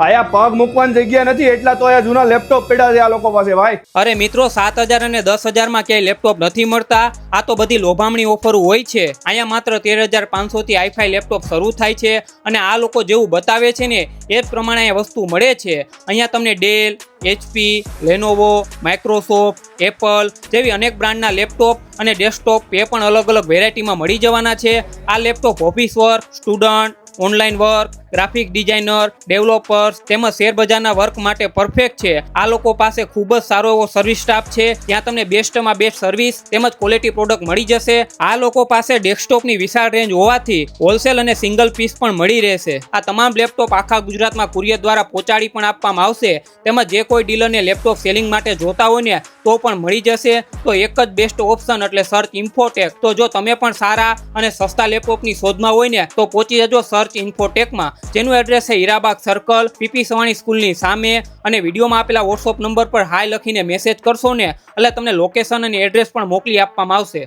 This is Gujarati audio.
આયા પગ મૂકવાની જગ્યા નથી, એટલા તો આયા જૂના લેપટોપ પડ્યા છે આ લોકો પાસે, ભાઈ. અરે મિત્રો, સાત હજાર અને દસ હજારમાં ક્યાંય લેપટોપ નથી મળતા. આ તો બધી લોભામણી ઓફરો હોય છે. અહીંયા માત્ર તેર હજાર પાંચસોથી આઈફાઈ લેપટોપ શરૂ થાય છે અને આ લોકો જેવું બતાવે છે ને, એ જ પ્રમાણે અહીંયા વસ્તુ મળે છે. અહીંયા તમને Dell, HP, Lenovo, Microsoft, Apple જેવી અનેક બ્રાન્ડના લેપટોપ અને ડેસ્કટોપ એ પણ અલગ અલગ વેરાયટીમાં મળી જવાના છે. આ laptop office work, student, online work graphic designer developers તેમજ શેરબજારના વર્ક માટે પરફેક્ટ છે. આ લોકો પાસે ખૂબ જ સારો એવો સર્વિસ સ્ટાફ છે. ત્યાં તમને બેસ્ટમાં બેસ્ટ સર્વિસ તેમજ ક્વોલિટી પ્રોડક્ટ મળી જશે. આ લોકો પાસે ડેસ્કટોપની વિશાળ રેન્જ હોવાથી હોલસેલ અને સિંગલ પીસ પણ મળી રહેશે. આ તમામ લેપટોપ આખા ગુજરાતમાં કુરિયર દ્વારા પહોંચાડી પણ આપવામાં આવશે. તેમજ જે કોઈ ડીલરને લેપટોપ સેલિંગ માટે જોતા હોય ને, તો પણ મળી જશે. તો એક જ બેસ્ટ ઓપ્શન એટલે સર્ચ ઇન્ફોટેક તો જો તમે પણ સારા અને સસ્તા લેપટોપની શોધમાં હોય ને, તો પહોંચી જજો સર્ચ ઇન્ફોટેકમાં જેનું એડ્રેસ છે હીરાબાગ સર્કલ પીપી સવાણી સ્કૂલની સામે. અને વિડીયોમાં આપેલા વોટ્સઅપ નંબર પર હાય લખીને મેસેજ કરશો ને, એટલે તમને લોકેશન અને એડ્રેસ પણ મોકલી આપવામાં આવશે.